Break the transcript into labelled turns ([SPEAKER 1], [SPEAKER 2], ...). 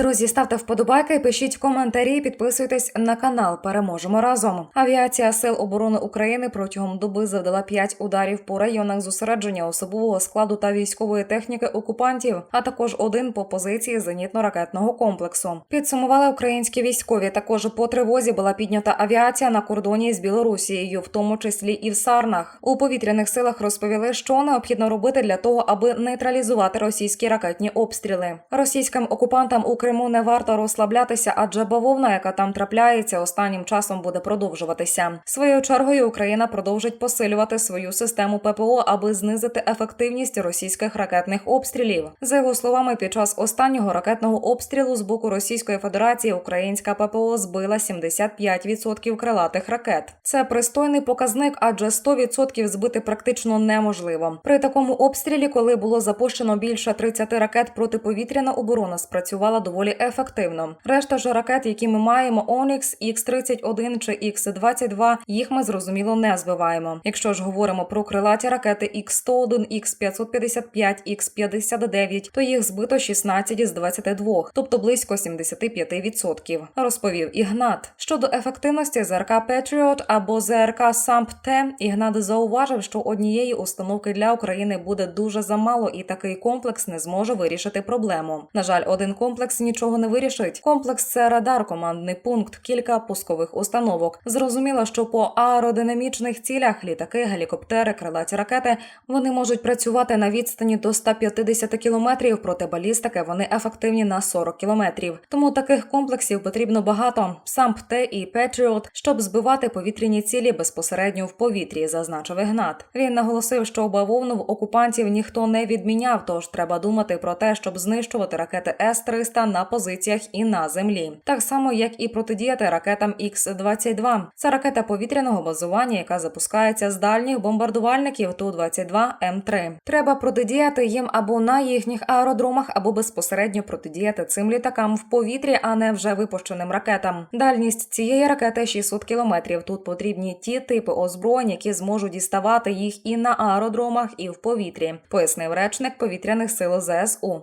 [SPEAKER 1] Друзі, ставте вподобайки, пишіть коментарі, підписуйтесь на канал. Переможемо разом. Авіація Сил оборони України протягом доби завдала 5 ударів по районах зосередження особового складу та військової техніки окупантів, а також один по позиції зенітно-ракетного комплексу. Підсумували українські військові. Також по тривозі була піднята авіація на кордоні з Білорусією, в тому числі і в Сарнах. У повітряних силах розповіли, що необхідно робити для того, аби нейтралізувати російські ракетні обстріли. Російським окупантам у Криму не варто розслаблятися, адже бавовна, яка там трапляється, останнім часом буде продовжуватися. Своєю чергою Україна продовжить посилювати свою систему ППО, аби знизити ефективність російських ракетних обстрілів. За його словами, під час останнього ракетного обстрілу з боку Російської Федерації українська ППО збила 75% крилатих ракет. Це пристойний показник, адже 100% збити практично неможливо. При такому обстрілі, коли було запущено більше 30 ракет, протиповітряна оборона спрацювала доволі ефективно. Решта ж ракет, які ми маємо, Onyx, X-31 чи X-22, їх ми зрозуміло не збиваємо. Якщо ж говоримо про крилаті ракети X-101, X-555, X-59, то їх збито 16 з 22, тобто близько 75%, розповів Ігнат. Щодо ефективності ЗРК Patriot або ЗРК САМП-Т, Ігнат зауважив, що однієї установки для України буде дуже замало, і такий комплекс не зможе вирішити проблему. На жаль, один комплекс нічого не вирішить. Комплекс це радар, командний пункт, кілька пускових установок. Зрозуміло, що по аеродинамічних цілях літаки, гелікоптери, крилаті ракети вони можуть працювати на відстані до 150 кілометрів, проте балістики вони ефективні на 40 кілометрів. Тому таких комплексів потрібно багато. Сам ПТ і Петріот, щоб збивати повітряні цілі безпосередньо в повітрі, зазначив Ігнат. Він наголосив, що бавовну в окупантів ніхто не відміняв, тож треба думати про те, щоб знищувати ракети С-300 на позиціях і на землі, так само як і протидіяти ракетам Х-22. Це ракета повітряного базування, яка запускається з дальніх бомбардувальників Ту-22 М3. Треба протидіяти їм або на їхніх аеродромах, або безпосередньо протидіяти цим літакам в повітрі, а не вже випущеним ракетам. Дальність цієї ракети 600 кілометрів. Тут потрібні ті типи озброєнь, які зможуть діставати їх і на аеродромах, і в повітрі, пояснив речник повітряних сил ЗСУ.